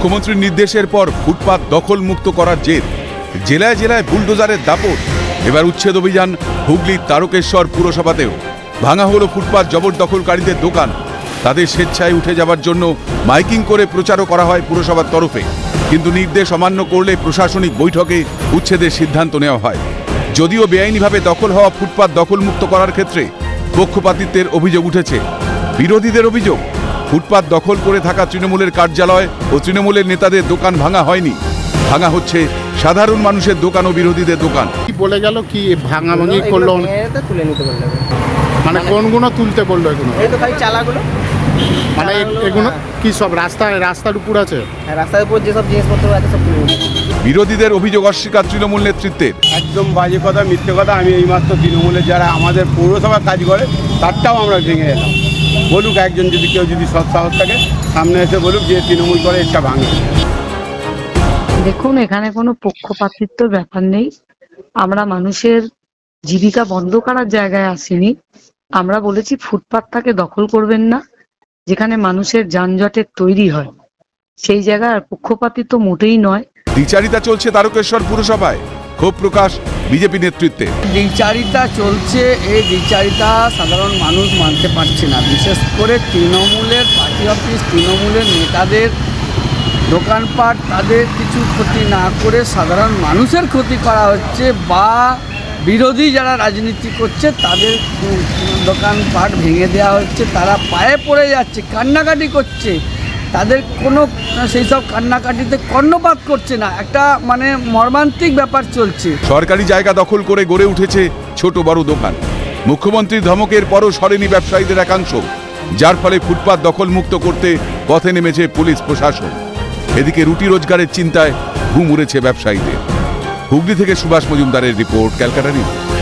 মুখ্যমন্ত্রীর নির্দেশের পর ফুটপাত দখল মুক্ত করার জের। জেলায় জেলায় বুলডোজারের দাপট। এবার উচ্ছেদ অভিযান হুগলির তারকেশ্বর পুরসভাতেও। ভাঙা হলো ফুটপাত জবরদখলকারীদের দোকান। তাদের স্বেচ্ছায় উঠে যাবার জন্য মাইকিং করে প্রচারও করা হয় পুরসভার তরফে। কিন্তু নির্দেশ অমান্য করলে প্রশাসনিক বৈঠকে উচ্ছেদের সিদ্ধান্ত নেওয়া হয়। যদিও বেআইনিভাবে দখল হওয়া ফুটপাত দখলমুক্ত করার ক্ষেত্রে পক্ষপাতিত্বের অভিযোগ উঠেছে। বিরোধীদের অভিযোগ ফুটপাত দখল করে থাকা তৃণমূলের কার্যালয় ও তৃণমূলের নেতাদের দোকান ভাঙা হয়নি। ভাঙা হচ্ছে সাধারণ মানুষের দোকান ও বিরোধীদের দোকান। কি বলে গেল কি করল? এগুলো ভেঙে তো তুলে নিতে বললে। মানে কোনগুলো তুলতে করল এগুলো? এই তো খালি চালাগুলো। মানে এগুলো কি সব রাস্তায় রাস্তার উপর আছে? হ্যাঁ, রাস্তার উপর যেসব জিনিসপত্র আছে সব তুলে বিরোধীদের অভিযোগ অস্বীকার তৃণমূল নেতৃত্বের। একদম বাজে কথা মিথ্যে কথা। আমি এইমাত্র তৃণমূলের যারা আমাদের পৌরসভা কাজ করে তারটাও আমরা ভেঙে এলাম বলুক একজন যদি কেউ যদি সৎ সাহস থাকে সামনে এসে বলুক যে তৃণমূল করে এটা ভাঙে। দেখুন এখানে কোনো পক্ষপাতিত্বর ব্যাপার নেই। আমরা মানুষের জীবিকা বন্ধ করার জায়গায় আসিনি। আমরা বলেছি ফুটপাতটাকে দখল করবেন না যেখানে মানুষের যানজটের তৈরি হয়। সেই জায়গায় আর পক্ষপাতিত্ব মোটেই নয়। দ্বিচারিতা চলছে তারকেশ্বর পুরসভায়। ক্ষোভ প্রকাশ বিজেপি নেতৃত্বে। দ্বিচারিতা চলছে, এই দ্বিচারিতা সাধারণ মানুষ মানতে পারছে না। বিশেষ করে তৃণমূলের পার্টি অফিস তৃণমূলের নেতাদের দোকানপাট, তাদের কিছু ক্ষতি না করে সাধারণ মানুষের ক্ষতি করা হচ্ছে বা বিরোধী যারা রাজনীতি করছে, তাদের দোকানপাট ভেঙে দেওয়া হচ্ছে, তারা পায়ে পড়ে যাচ্ছে, কান্নাকাটি করছে। তাদের কোনো, সেই সব কান্নাকাটিতে কর্ণপাত করছে না। একটা মানে মর্মান্তিক ব্যাপার চলছে। সরকারি জায়গা দখল করে গড়ে উঠেছে ছোট বড় দোকান। মুখ্যমন্ত্রীর ধমকের পরও সরেনি ব্যবসায়ীদের একাংশ, যার ফলে ফুটপাত দখলমুক্ত করতে পথে নেমেছে পুলিশ প্রশাসন। এদিকে রুটি রোজগারের চিন্তায় ঘুম উড়েছে ব্যবসায়ীদের। হুগলি থেকে সুভাষ মজুমদারের রিপোর্ট, ক্যালকাটা নিউজ।